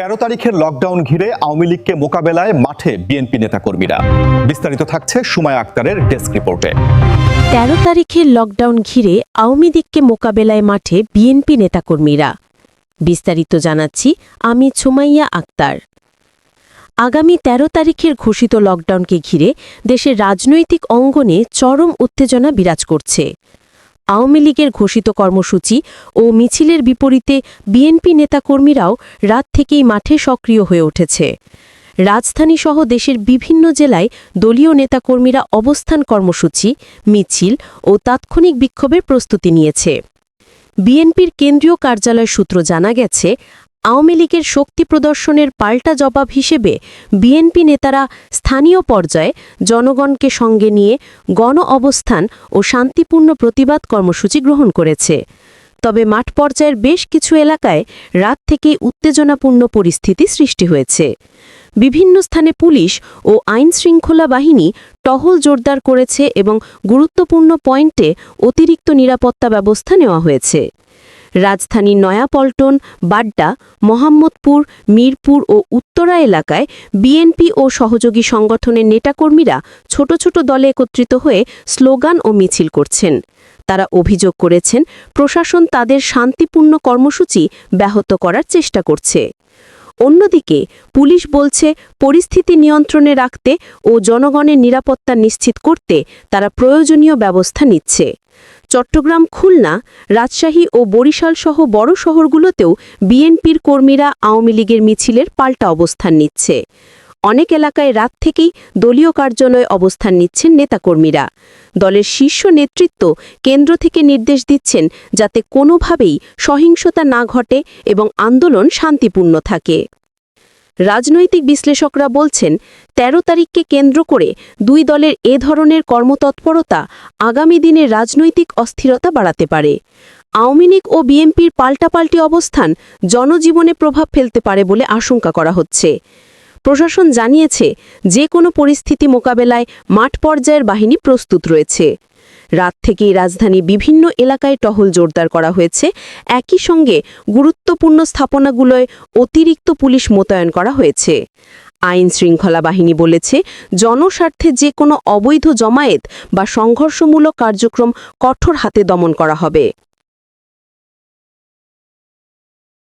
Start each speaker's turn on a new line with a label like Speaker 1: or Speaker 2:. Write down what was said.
Speaker 1: তেরো তারিখের লকডাউন ঘিরে আওয়ামী লীগকে মোকাবেলায় মাঠে বিএনপি নেতাকর্মীরা। বিস্তারিত থাকছে সুমায়া আক্তারের ডেস্ক রিপোর্টে।
Speaker 2: তেরো তারিখের লকডাউন ঘিরে আওয়ামী লীগকে মোকাবেলায় মাঠে বিএনপি নেতাকর্মীরা। বিস্তারিত জানাচ্ছি আমি ছুমাইয়া আক্তার। আগামী ১৩ তারিখের ঘোষিত লকডাউনকে ঘিরে দেশের রাজনৈতিক অঙ্গনে চরম উত্তেজনা বিরাজ করছে। আওয়ামী লীগের ঘোষিত কর্মসূচি ও মিছিলের বিপরীতে বিএনপি নেতাকর্মীরাও রাত থেকেই মাঠে সক্রিয় হয়ে উঠেছে। রাজধানীসহ দেশের বিভিন্ন জেলায় দলীয় নেতাকর্মীরা অবস্থান কর্মসূচি, মিছিল ও তাৎক্ষণিক বিক্ষোভের প্রস্তুতি নিয়েছে। বিএনপির কেন্দ্রীয় কার্যালয় সূত্র জানা গেছে আওয়ামী লীগের শক্তি প্রদর্শনের পাল্টা জবাব হিসেবে বিএনপি নেতারা স্থানীয় পর্যায়ে জনগণকে সঙ্গে নিয়ে গণ অবস্থান ও শান্তিপূর্ণ প্রতিবাদ কর্মসূচি গ্রহণ করেছে। তবে মাঠ পর্যায়ের বেশ কিছু এলাকায় রাত থেকেই উত্তেজনাপূর্ণ পরিস্থিতি সৃষ্টি হয়েছে। বিভিন্ন স্থানে পুলিশ ও আইন শৃঙ্খলা বাহিনী টহল জোরদার করেছে এবং গুরুত্বপূর্ণ পয়েন্টে অতিরিক্ত নিরাপত্তা ব্যবস্থা নেওয়া হয়েছে। রাজধানীর নয়াপল্টন, বাড্ডা, মোহাম্মদপুর, মিরপুর ও উত্তরা এলাকায় বিএনপি ও সহযোগী সংগঠনের নেতাকর্মীরা ছোট ছোট দলে একত্রিত হয়ে স্লোগান ও মিছিল করছেন। তারা অভিযোগ করেছেন, প্রশাসন তাদের শান্তিপূর্ণ কর্মসূচি ব্যাহত করার চেষ্টা করছে। অন্যদিকে, পুলিশ বলছে, পরিস্থিতি নিয়ন্ত্রণে রাখতে ও জনগণের নিরাপত্তা নিশ্চিত করতে তারা প্রয়োজনীয় ব্যবস্থা নিচ্ছে। চট্টগ্রাম, খুলনা, রাজশাহী ও বরিশাল সহ বড় শহরগুলোতেও বিএনপির কর্মীরা আওয়ামী লীগের মিছিলের পাল্টা অবস্থান নিচ্ছে। অনেক এলাকায় রাত থেকেই দলীয় কার্যালয়ে অবস্থান নিচ্ছেন নেতাকর্মীরা। দলের শীর্ষ নেতৃত্ব কেন্দ্র থেকে নির্দেশ দিচ্ছেন যাতে কোনোভাবেই সহিংসতা না ঘটে এবং আন্দোলন শান্তিপূর্ণ থাকে। রাজনৈতিক বিশ্লেষকরা বলছেন ১৩ তারিখকে কেন্দ্র করে দুই দলের এ ধরনের কর্মতৎপরতা আগামী দিনে রাজনৈতিক অস্থিরতা বাড়াতে পারে। আওয়ামী লীগ ও বিএনপির পাল্টাপাল্টি অবস্থান জনজীবনে প্রভাব ফেলতে পারে বলে আশঙ্কা করা হচ্ছে। প্রশাসন জানিয়েছে, যে কোনো পরিস্থিতি মোকাবেলায় মাঠ পর্যায়ের বাহিনী প্রস্তুত রয়েছে। রাত থেকেই রাজধানী বিভিন্ন এলাকায় টহল জোরদার করা হয়েছে। একই সঙ্গে গুরুত্বপূর্ণ স্থাপনাগুলোয় অতিরিক্ত পুলিশ মোতায়েন করা হয়েছে। আইন শৃঙ্খলা বাহিনী বলেছে, জনস্বার্থে যে কোনো অবৈধ জমায়েত বা সংঘর্ষমূলক কার্যক্রম কঠোর হাতে দমন করা হবে।